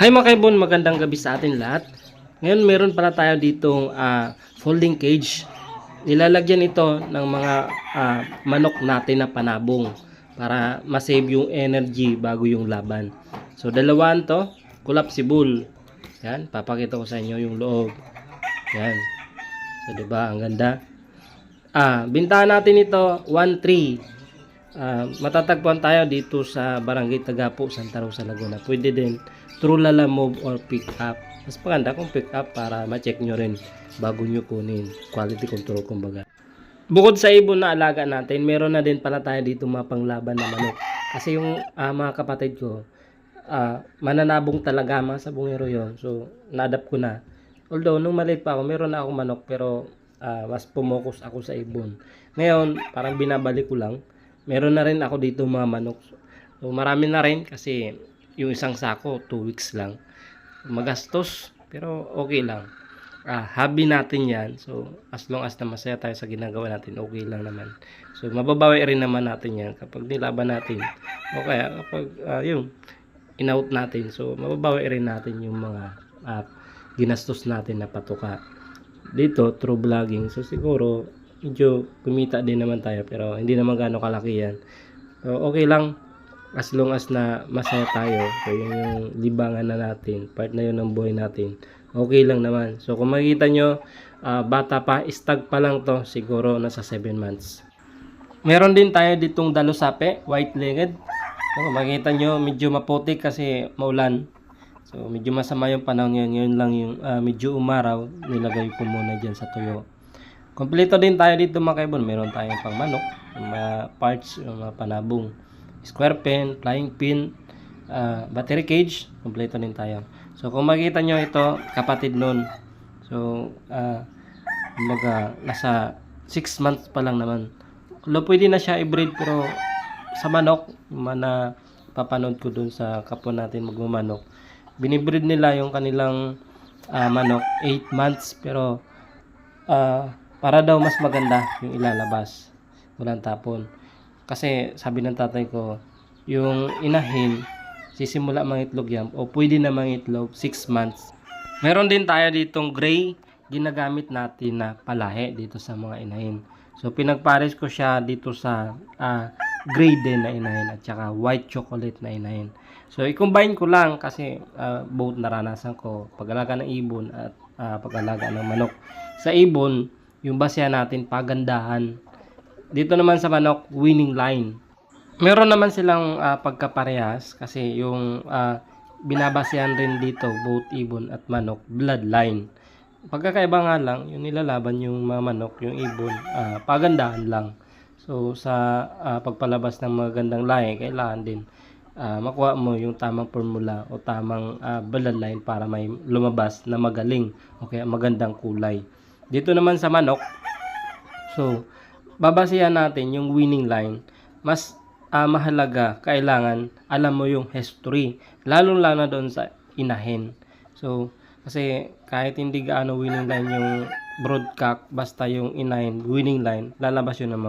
Hi mga kaibon, magandang gabi sa atin lahat. Ngayon meron pala tayo ditong ah, folding cage. Nilalagyan ito ng mga ah, manok natin na panabong para masave yung energy bago yung laban. So dalawaan to, collapsible. Yan, papakita ko sa inyo yung loob. Yan. So 'di ba, ang ganda. Ah, bintahan natin ito 1.3. Ah, matatagpuan tayo dito sa Barangay Tagapo, Santa Rosa, Laguna. Pwede din through Lala Move or pick up. Mas maganda kung pick up para ma-check nyo rin bago nyo kunin. Quality control kumbaga. Bukod sa ibon na alaga natin, meron na din pala tayo dito mga panglaban na manok. Kasi yung ah, mga kapatid ko, ah, mananabong talaga mga sa bungero yon So, na-adapt ko na. Although, nung maliit pa ako, meron na akong manok pero ah, mas pumokus ako sa ibon. Ngayon, parang binabalik ko lang. Meron na rin ako dito mga manok. So, marami na rin kasi yung isang sako, 2 weeks lang. Magastos, pero okay lang. Ah, hobby natin yan. So, as long as na masaya tayo sa ginagawa natin, okay lang naman. So, mababawi rin naman natin yan kapag nilaban natin. O kaya kapag, ah, yung, in-out natin. So, mababawi rin natin yung mga ah, ginastos natin na patuka. Dito, through vlogging. So, siguro, medyo kumita din naman tayo. Pero, hindi naman gaano kalaki yan. So, okay lang. As long as na masaya tayo. So, yun yung libangan na natin. Part na yun ng buhay natin. Okay lang naman. So, kung makikita nyo, ah, bata pa, stag pa lang to. Siguro, nasa 7 months. Meron din tayo ditong dalusape, white-legged. So, kung makikita nyo, medyo maputik kasi maulan. So, medyo masama yung panahon ngayon. Ngayon lang yung ah, medyo umaraw. Nilagay ko muna dyan sa tuyo. Kompleto din tayo dito mga kaibon. Meron tayong pang manok, mga parts, mga panabong. Square pin, flying pin, ah, battery cage. Kompleto din tayo. So, kung makikita nyo ito, kapatid nun. So, ah, kumbaga, nasa 6 months pa lang naman. Although pwede na siya i-breed pero sa manok, mga papanood ko dun sa kapwa natin magmamanok, binibreed nila yung kanilang ah, manok 8 months pero ah, para daw mas maganda yung ilalabas. Walang tapon. Kasi sabi ng tatay ko, yung inahin, sisimula mangitlog yan o pwede na mangitlog 6 months. Meron din tayo ditong gray ginagamit natin na palahe dito sa mga inahin. So pinagpares ko siya dito sa ah, gray din na inahin at saka white chocolate na inahin. So i-combine ko lang kasi ah, both naranasan ko pag-alaga ng ibon at ah, pag-alaga ng manok. Sa ibon, yung basehan natin pagandahan. Dito naman sa manok, winning line. Meron naman silang ah, pagkaparehas kasi yung ah, binabasehan rin dito both ibon at manok bloodline. Pagkakaiba nga lang, yung nilalaban yung mga manok, yung ibon, ah, pagandahan lang. So sa ah, pagpalabas ng magandang lahi, kailangan din ah, makuha mo yung tamang formula o tamang ah, bloodline para may lumabas na magaling o kaya magandang kulay. Dito naman sa manok, so babasehan natin yung winning line. Mas ah, mahalaga, kailangan alam mo yung history. Lalong-lalo na doon sa inahin. So, kasi kahit hindi gaano winning line yung broadcock, basta yung inahin, winning line, lalabas yun naman.